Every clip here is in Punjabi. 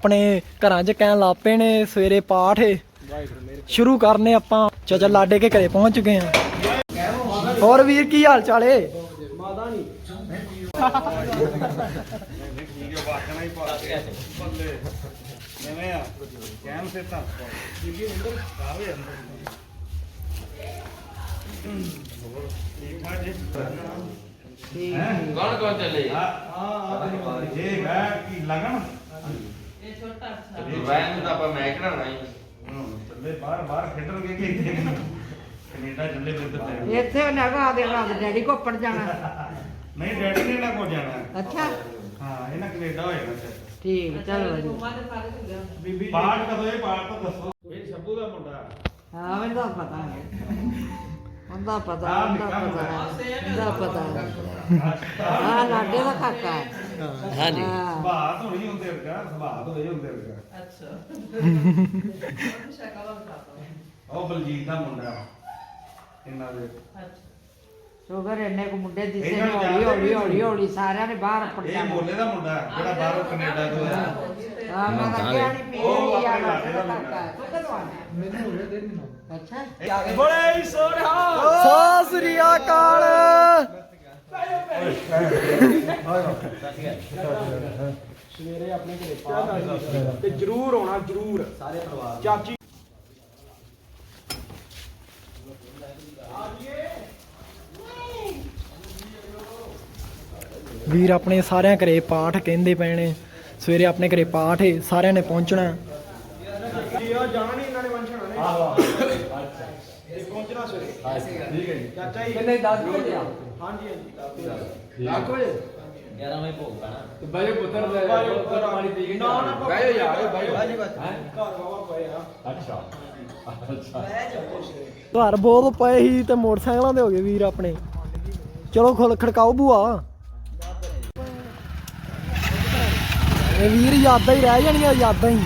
ਆਪਣੇ ਘਰਾਂ 'ਚ ਕਹਿਣ ਲੱਪੇ ਨੇ ਸਵੇਰੇ ਪਾਠ ਏ ਸ਼ੁਰੂ ਕਰਨੇ ਆਪਾਂ ਚਾਚਾ ਲਾਡੇ ਕੇ ਘਰੇ ਪਹੁੰਚ ਚੁੱਕੇ ਆ ਹੋਰ ਵੀਰ ਕੀ ਹਾਲ ਚਾਲ ਏ ਕਿਵੇਂ ਆ ਕੈਮ ਸੇ ਤਾਂ ਬੀਬੀ ਅੰਦਰ ਆਵੇ ਅੰਦਰ ਠੀਕ ਕੌਣ ਕੌਣ ਚੱਲੇ ਆ ਆ ਜੇ ਮੈਂ ਕੀ ਲਗਨ ਵੈਨ ਦਾ ਆਪਾਂ ਮੈਂ ਕਢਾਉਣਾ ਹੀ। ਚੱਲੇ ਬਾਹਰ ਬਾਹਰ ਖੇਡਣਗੇ ਕਿ ਇੱਥੇ? ਕੈਨੇਡਾ ਚੱਲੇ ਫਿਰ ਤੇ ਇੱਥੇ ਉਹਨੇ ਆਗਾ ਦੇ ਨਾਲ ਡੈਡੀ ਕੋ ਪੜ ਜਾਣਾ। ਨਹੀਂ ਡੈਡੀ ਨੇ ਨਾ ਕੋ ਜਾਣਾ। ਅੱਛਾ। ਹਾਂ ਇਹਨਾਂ ਕੈਨੇਡਾ ਹੋ ਜਾਣਾ ਫਿਰ। ਠੀਕ ਚਲ ਵਧੀਆ। ਬੀਬੀ ਪਾਠ ਕਦੋਂ ਇਹ ਪਾਠ ਤਾਂ ਦੱਸੋ? ਇਹ ਸ਼ੱਬੂ ਦਾ ਮੁੰਡਾ। ਹਾਂ ਮੈਨੂੰ ਤਾਂ ਪਤਾ ਹੈ ਉਹਦਾ ਪਤਾ ਉਹਦਾ ਪਤਾ ਉਹਦਾ ਪਤਾ। ਹਾਂ ਲਾਡੇ ਦਾ ਕਾਕਾ। ਹੈ ਹਾਂਜੀ। ਹਾਂ। ਸੁਭਾਅ ਤੋਂ ਨਹੀਂ ਹੁੰਦੇ ਰਗਾ ਸੁਭਾਅ ਤੋਂ ਨਹੀਂ ਹੁੰਦੇ ਰਗਾ ਉਹ ਬਲਜੀਤ ਦਾ ਮੁੰਡਾ ਇਹਨਾਂ ਦੇ। ਸ਼ੂਗਰ ਇੰਨੇ ਕੁ ਮੁੰਡੇ ਦਿਸੇ ਨੇ ਹੌਲੀ ਹੌਲੀ ਹੌਲੀ ਹੌਲੀ ਸਾਰਿਆਂ ਨੇ ਬਾਹਰ ਪੜ ਇਹ ਮੋਲੇ ਦਾ ਮੁੰਡਾ ਹੈ, ਜਿਹੜਾ ਬਾਹਰੋਂ ਕੈਨੇਡਾ ਤੋਂ ਆਇਆ। ਹਾਂ ਮੈਂ ਤਾਂ ਕਿਹਾ ਨਹੀਂ ਪੀ ਉਹ ਰਹੀ ਆ ਆਪਣੇ ਲਾਡੇ ਦਾ ਮੈਨੂੰ ਅੱਛਾ। ਬੜੇ ਸੋਹਣਾ ਅਕਾਲ। ਸਵੇਰੇ ਆਪਣੇ ਘਰੇ ਪਾਠ ਤੇ ਜਰੂਰ ਆਉਣਾ ਜਰੂਰ। ਸਾਰੇ ਪਰਿਵਾਰ ਚਾਚੀ ਵੀਰ ਆਪਣੇ ਸਾਰਿਆਂ ਘਰੇ ਪਾਠ ਕਹਿੰਦੇ ਪਏ ਨੇ। ਸਵੇਰੇ ਆਪਣੇ ਘਰੇ ਪਾਠ ਸਾਰਿਆਂ ਨੇ ਪਹੁੰਚਣਾ। ਜੀ ਆ ਜਾਣਾ ਨਹੀਂ ਇਹਨਾਂ ਨੇ ਵੰਸ਼ਣਾ ਨੇ। ਆਹੋ ਇਹ ਪਹੁੰਚਣਾ ਸਵੇਰੇ ਠੀਕ ਹੈ ਜੀ। ਚਾਚਾ ਜੀ। ਕਿੰਨੇ 10 ਵਜੇ ਆ? ਹਾਂਜੀ ਹਾਂਜੀ। 10 ਵਜੇ। 11 ਵਜੇ? ਭੋਗ ਪੈਣਾ। ਬਾਈ ਪੁੱਤਰ ਦੇ ਪੁੱਤਰ। ਪਾਣੀ ਪੀ ਕੇ ਨਾ ਨਾ ਬਾਈ ਯਾਰ ਬਾਈ ਬਾਈ ਘਰ ਬਾਬਾ ਪਏ ਆ। ਘਰ ਬਹੁਤ ਪਏ ਸੀ ਤੇ ਮੋਟਰਸਾਈਕਲਾਂ ਦੇ ਹੋ ਗਏ ਵੀਰ ਆਪਣੇ। ਚਲੋ ਖੁੱਲ ਖੜਕਾਓ ਬੂਆ ਇਹ ਵੀਰ ਯਾਦਾਂ ਹੀ ਰਹਿ ਜਾਣੀਆਂ ਯਾਦਾਂ ਹੀ।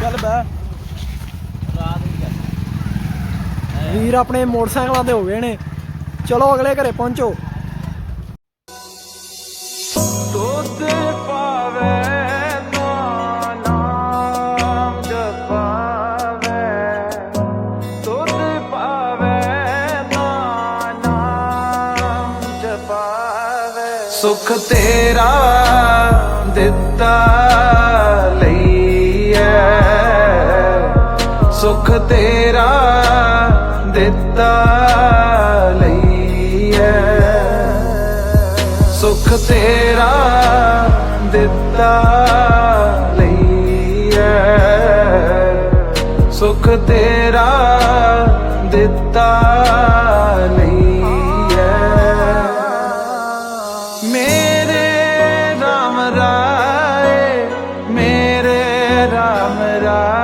ਚੱਲ ਬੈ ਵੀਰ ਆਪਣੇ ਮੋਟਰਸਾਈਕਲਾਂ ਤੇ ਹੋ ਗਏ ਨੇ। ਚਲੋ ਅਗਲੇ ਘਰੇ ਪਹੁੰਚੋ। ਦੁੱਧ ਪਾਵੇ ਤਾਂ ਨਾਮ ਜਪਾਵੇ। ਸੁਖ ਤੇਰਾ ਦਿੱਤਾ ਲਈਐ। ਸੁਖ ਤੇਰਾ ਦਿੱਤਾ ਲਈਐ ਸੁਖ ਤੇਰਾ ਦਿੱਤਾ ਲਈਐ ਸੁਖ ਤੇਰਾ ਦਿੱਤਾ ਲਈਐ ਮੇਰੇ ਰਾਮ ਰਾਏ, ਮੇਰੇ ਰਾਮ ਰਾਏ।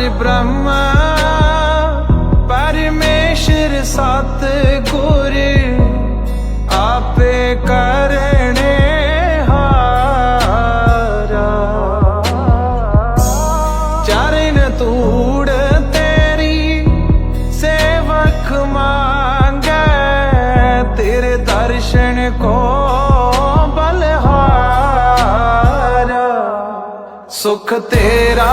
ਪਾਰ ਬ੍ਰਹਮ, ਪਰਮੇਸ਼ਰ ਸਤ ਗੁਰ ਆਪੇ ਕਰਨੇ ਹਾਰਾ। ਚਰਨ ਤੂੜ ਤੇਰੀ ਸੇਵਕ ਮੰਗੈ, ਤੇਰੇ ਦਰਸ਼ਨ ਕੋ ਬਲਹਾਰਾ। ਸੁਖ ਤੇਰਾ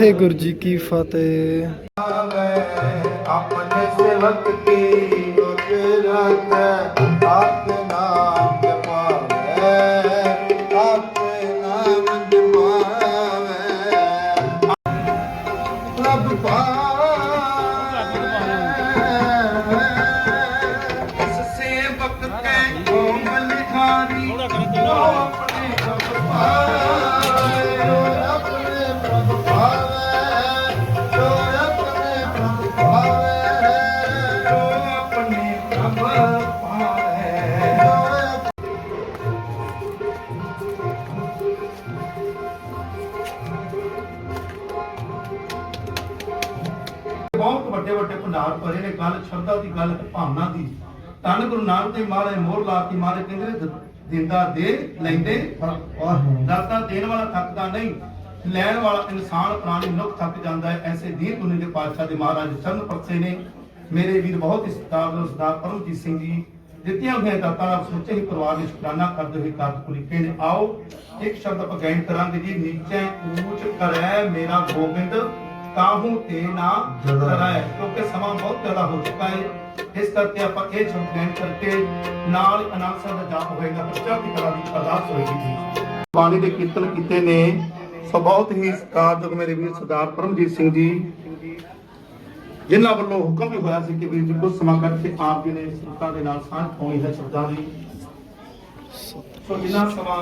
ਵਾਹਿਗੁਰੂ ਜੀ ਕੀ ਫਤਿਹ। ਆਪਣੇ ਸੇਵਕ ਕੀ ਰਤ ਆਪ ਨਾਮ ਜਪਾਵੇ, ਆਪ ਨਾਮ ਜਪਾਵੇ। ਪ੍ਰਭ ਪਾਵੇ ਸ਼ਰਧਾ ਦੀ ਗੱਲ ਭਾਵਨਾ ਦੀ। ਤਨ ਗੁਰੂ ਨਾਨਕ ਦੇਵ ਮਹਾਰਾਜ ਮੋਹਰ ਲਾ ਕੇ ਮਾਰੇ ਕਹਿੰਦੇ ਦ- ਦਿੰਦਾ ਦੇ ਲੈਂਦੇ ਦਾਤਾ ਦੇਣ ਵਾਲਾ ਥੱਕਦਾ ਨਹੀਂ ਲੈਣ ਵਾਲਾ ਇਨਸਾਨ ਪ੍ਰਾਣੀ ਮਨੁੱਖ ਥੱਕ ਜਾਂਦਾ ਹੈ। ਐਸੇ ਦੀਨ ਦੁਨੀ ਦੇ ਪਾਤਸ਼ਾਹ ਦੇ ਮਹਾਰਾਜ ਚਰਨ ਪਰਸੇ ਨੇ। ਮੇਰੇ ਵੀਰ ਬਹੁਤ ਹੀ ਸਤਿਕਾਰਯੋਗ ਸਰਦਾਰ ਪਰਮਜੀਤ ਸਿੰਘ ਜੀ ਦਿੱਤੀਆਂ ਹੋਈਆਂ ਦਾਤਾਂ ਦਾ ਸਮੁੱਚੇ ਹੀ ਪਰਿਵਾਰ ਦੀ ਸ਼ੁਕਰਾਨਾ ਕਰਦੇ ਹੋਏ ਕਾਰਜ ਪੁਰੀਕੇ ਨੇ ਆਓ ਇੱਕ ਸ਼ਬਦ ਆਪਾਂ ਗਾਇਨ ਕਰਾਂਗੇ ਜੀ ਨੀਚੇ ਊਚ ਕਰੈ ਮੇਰਾ ਗੋਬਿੰਦ ਕਾਹੂ ਤੇ ਨਾ ਡਰਾਏ ਕਿਉਂਕਿ ਸਮਾਂ ਬਹੁਤ ਜ਼ਿਆਦਾ ਹੋ ਚੁੱਕਾ ਹੈ। ਇਸ ਕਰਕੇ ਆਪਾਂ ਇਹ ਸ਼ਬਦ ਕਰਕੇ ਨਾਲ ਸਾਹਿਬ ਦਾ ਜਾਪ ਹੋਏਗਾ ਪਰ ਚੜ੍ਹਦੀ ਕਲਾ ਦੀ ਅਰਦਾਸ ਹੋਏਗੀ। ਜੀ ਬਾਣੀ ਦੇ ਕੀਰਤਨ ਕੀਤੇ ਨੇ। ਸੋ ਬਹੁਤ ਹੀ ਸਤਿਕਾਰਯੋਗ ਮੇਰੇ ਵੀਰ ਸਰਦਾਰ ਪਰਮਜੀਤ ਸਿੰਘ ਜੀ ਜਿਨ੍ਹਾਂ ਵੱਲੋਂ ਹੁਕਮ ਵੀ ਹੋਇਆ ਸੀ ਕਿ ਵੀਰ ਜੀ ਕੁਝ ਸਮਾਂ ਕੱਢ ਕੇ ਆਪ ਜੀ ਨੇ ਸੰਤਾਂ ਦੇ ਨਾਲ ਸਾਂਝ ਪਾਉਣੀ ਹੈ ਸ਼ਬਦਾਂ ਦੀ। ਸੋ ਜਿੰਨਾ ਸਮਾਂ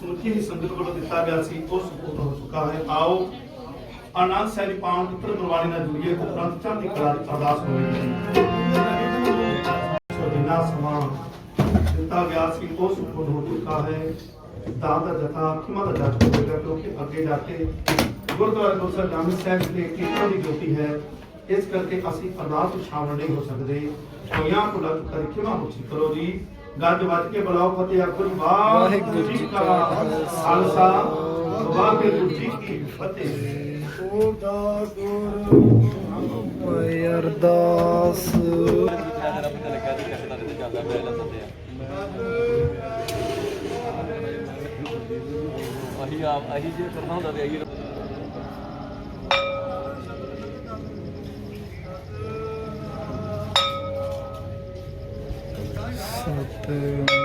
ਸਮੁੱਚੀ ਸੰਗਤ ਵੱਲੋਂ ਦਿੱਤਾ ਗਿਆ ਸੀ ਉਹ ਸਪੂਰਨ ਹੋ ਚੁੱਕਾ ਹੈ। ਆਓ ਆਨੰਦ ਸਾਹਿਬ ਪਾਉਣ, ਪੁੱਤਰ ਗੁਰਬਾਣੀ ਨਾਲ ਜੁੜੀਏ ਉਪਰੰਤ ਚੜ੍ਹਦੀ ਕਲਾ ਦੀ ਅਰਦਾਸ ਹੋਵੇਗੀ ਸੋ ਸਮਾਂ ਦਿੱਤਾ ਗਿਆ ਸੀ, ਉਹ ਸਪੂਰਨ ਹੋ ਚੁੱਕਾ ਹੈ। ਦਾਨ ਦਾ ਜਥਾ, ਖਿਮਾ ਦਾ ਜਥਾ ਹੋਵੇਗਾ, ਕਿਉਂਕਿ ਅੱਗੇ ਜਾ ਕੇ ਗੁਰਦੁਆਰਾ ਦੋਸਰ ਨਾਮੀ ਸਾਹਿਬ ਦੇ ਕੀਰਤਨ ਦੀ ਡਿਊਟੀ ਹੈ। ਇਸ ਕਰਕੇ ਅਸੀਂ ਅਰਦਾਸ ਵਿੱਚ ਸ਼ਾਮਲ ਨਹੀਂ ਹੋ ਸਕਦੇ। ਹੋਈਆਂ ਕੁਲਾ ਕਰ ਖਿਮਾ ਮੁਛੀ ਕਰੋ ਜੀ ਗੱਜ ਵੱਜ ਕੇ ਬੁਲਾਓ, ਫਤਿਹ ਆਖੋ ਵਾਹਿਗੁਰੂ ਜੀ ਕਾ ਖਾਲਸਾ। ਵਾਹਿਗੁਰੂ ਜੀ ਕੀ ਫਤਿਹ। ਉਹਦਾ ਗੁਰ ਭਾਈ ਅਰਦਾਸ। ਅਹੀ ਆਪ ਅਹੀ ਜੇ ਕਰਨਾ ਹੁੰਦਾ ਤੇ ਅਹੀ ਸਤਿ